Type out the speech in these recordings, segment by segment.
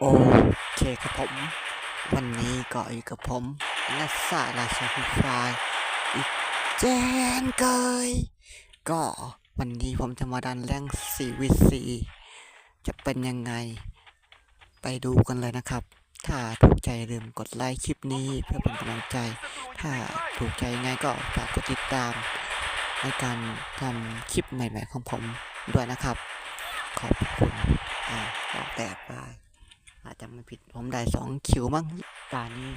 โอเคครับผม วันนี้ก็อยู่กับผมนัสสาราชาฟิฟายอีกเจนเกยก็วันนี้ผมจะมาดันแรง4วิสีจะเป็นยังไง ไปดูกันเลยนะครับ ถ้าถูกใจลืมกดไลค์คลิปนี้เพื่อเป็นกำลังใจ ถ้าถูกใจยังไงก็ฝากกดติดตาม ในการทำคลิปใหม่ ๆ ของผมด้วยนะครับ ขอบคุณอ่าออกแบบไป อาจจะไม่ผิดผมได้สองคิวมั้งตานี้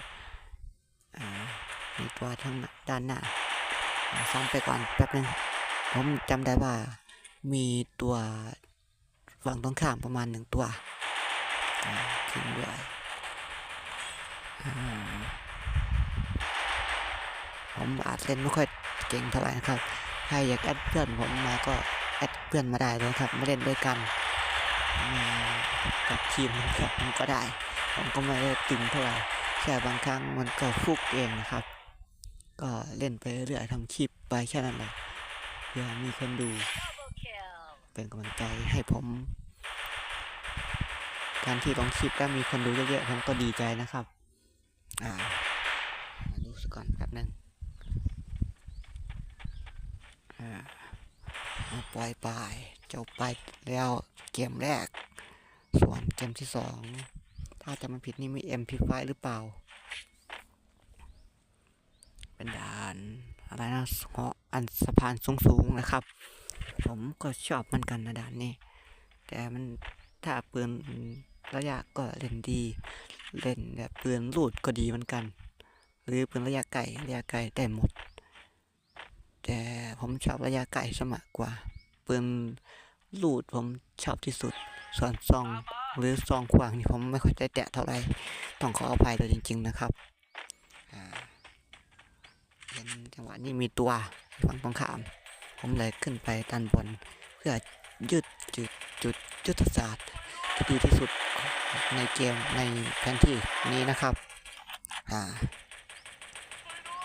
มีตัวทั้งด้านหน้าซ่อมไปก่อนแป๊บนึงผมจำได้ว่ามีตัวฝั่งตรงข้ามประมาณหนึ่งตัวทิ้งด้วยผมอาจเล่นไม่ค่อยเก่งเท่าไหร่นะครับ ใครอยากแอดเพื่อนผมมาก็แอดเพื่อนมาได้เลยครับมาเล่นด้วยกัน กับทีมกับผมก็ได้ ผมก็ไม่ได้ตึงเท่าไหร่แค่บางครั้งมันก็ฟุกเองนะครับ ก็เล่นไปเรื่อยๆทำคลิปไปแค่นั้นแหละเพื่อมีคนดู เป็นกำลังใจให้ผม การที่ลงคลิปแล้วมีคนดูเยอะๆผมก็ดีใจนะครับ อ่าดูสักก่อนแป๊บหนึงอ่าปล่อยไป จบไปแล้วเกมแรก ส่วนเกมที่สอง ถ้าจะไมาผิดนี่มี MP5 หรือเปล่า เป็นด่านอะไรนะเหาะอันสะพานสูงๆนะครับ ผมก็ชอบมันกันนะด่านนี้ แต่มันถ้าปืนระยะก็เล่นดี เล่นแบบปืนลูดก็ดีเหมือนกัน หรือปืนระยะไกลระยะไกลได้หมด แต่ผมชอบระยะไกลสมากกว่า ปืนลูดผมชอบที่สุด ส่วนซองหรือซองขวางนี่ผมไม่ค่อยได้แตะเท่าไหร่ต้องขออภัยเลยจริง ๆ นะครับเห็นจังหวะนี้มีตัวฝั่งตรงข้าม ผมเลยขึ้นไปด้านบน เพื่อยึดจุดจุดยุทธศาสตร์ที่ดีที่สุดในเกมในแผนที่นี้นะครับอ่า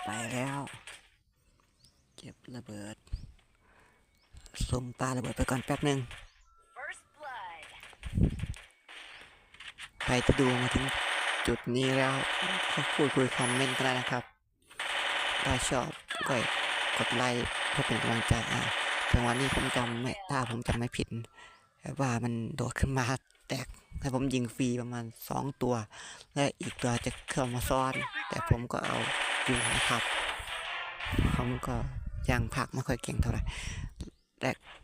ไปแล้ว เก็บระเบิด มปาระเบิดไปก่อนแป๊บหนึ่ง First blood. ใครที่ดูมาถึงจุดนี้แล้วก็พูดคุยคอมเมนต์กันได้นะครับ ถ้าชอบก็กดไลค์เพื่อเป็นกำลังใจอะจังหวะนี้ผมจำไม่ถ้าผมจำไม่ผิดแต่ว่ามันโดดขึ้นมาแตกให้ผมยิงฟรีประมาณสองตัว และอีกตัวจะเข้ามาซ้อน แต่ผมก็เอาอยู่นะครับผมก็ยังผักไม่ค่อยเก่งเท่าไหร่และ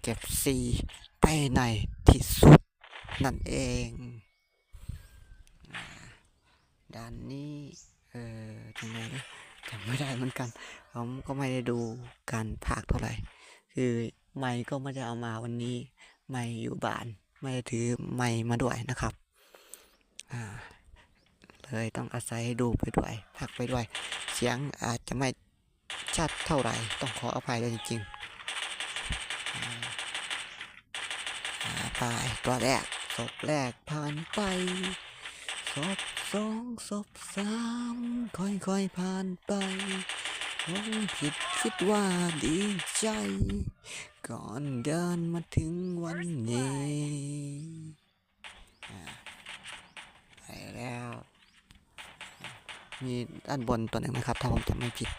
เก็บซีไปในที่สุดนั่นเอง ด้านนี้ เออยังไงนะจำไม่ได้เหมือนกัน ผมก็ไม่ได้ดูการพากเท่าไหร่ คือไมค์ก็ไม่ได้เอามาวันนี้ ไมค์อยู่บ้าน ไม่ได้ถือไมค์มาด้วยนะครับ อ่า เลยต้องอาศัยดูไปด้วยพักไปด้วย เสียงอาจจะไม่ชัดเท่าไหร่ ต้องขออภัยด้วยจริงๆ อ่าอ่าไปตัวแรกศพแรกผ่านไปศพสองศพสามค่อยๆผ่านไปผมผิดคิดว่าดีใจ ก่อนเดินมาถึงวันนี้อ่าไปแล้ว มีด้านบนตัวหนึ่งนะครับ ถ้าผมจำไม่ผิด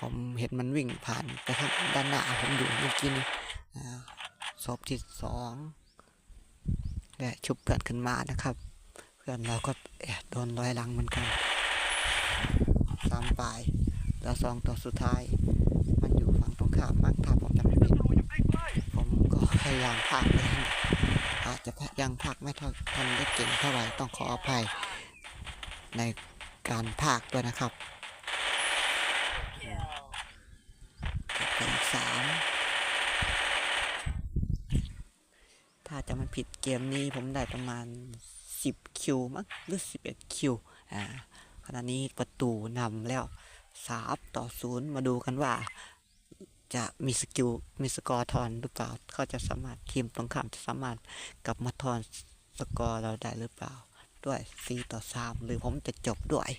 ผมเห็นมันวิ่งผ่านไปข้างด้านหน้าผมดูเมื่อกี้นี้อ่าศพที่สอง และชุบเพื่อนขึ้นมานะครับ เพื่อนเราก็แอบโดนร้อยลังเหมือนกันตามไปแล้วสองตัวสุดท้าย มันอยู่ฝั่งตรงข้ามมั้งถ้าผมจำไม่ผิดผมก็พยายามพากเลยอาจจะยังพากไม่เท่าทันได้เก่งเท่าไหร่ต้องขออภัยในการพากด้วยนะครับ Kill. เป็นสามถ้าจะไม่ ผิดเกมนี้ผมได้ประมาณ 10 คิวมั้งหรือ 11 คิวอ่าขณะนี้ประตูนำแล้วสามต่อศูนย์มาดูกันว่า จะมีสกิลมีสกอร์ทอนหรือเปล่าเขาจะสามารถทีมตรงข้ามจะสามารถกลับมาทอนสกอร์เราได้หรือเปล่า ด้วย 4 ต่อ 3 หรือผมจะจบด้วย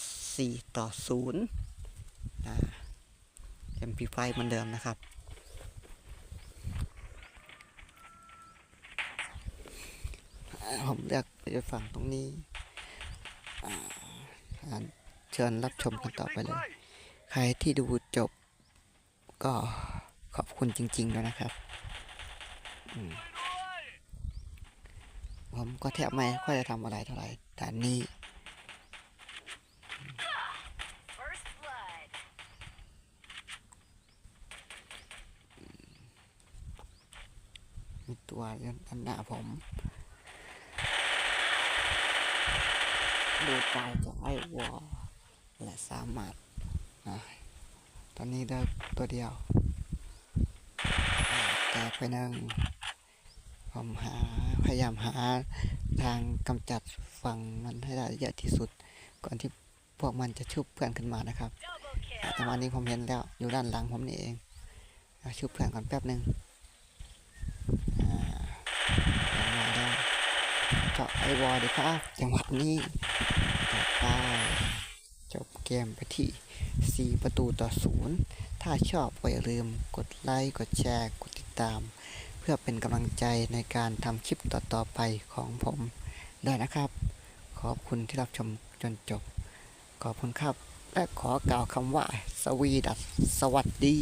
4 ต่อ0อ่า MP5 เหมือนเดิมนะครับ ผมเลือกไปฝั่งตรงนี้เชิญรับชมกันต่อไปเลย ใครที่ดูจบ ก็ขอบคุณจริงๆด้วยนะครับ ผมก็แทบไม่ค่อยจะทำอะไรเท่าไหร่แต่นี่ First blood. มีตัวเล่นอันหน้าผม ดูกายจากไอ้วอลและสามารถนะตอนนี้ได้ตัวเดียวอ่าแตกไปหนึ่งผมหาพยายามหาทางกำจัดฝั่งมันให้ได้เยอะที่สุด ก่อนที่พวกมันจะชุบเพื่อนขึ้นมานะครับ Double อ่า kill. จังหวะนี้ผมเห็นแล้วอยู่ด้านหลังผมนี่เองเอาชุบเพื่อนก่อนแป๊บหนึ่งอ่าจังหวะได้าะไอวอลดีครับ จังหวะนี้จัดไปจบเกมไปที่ 4 ประตูต่อศูนย์ถ้าชอบก็อย่าลืมกดไลค์ กดแชร์ กดติดตาม เพื่อเป็นกำลังใจในการทำคลิปต่อๆไปของผมด้วยนะครับ ขอบคุณที่รับชมจนจบ ขอบคุณครับ และขอกล่าวคำว่า สวีดัสสวัสดี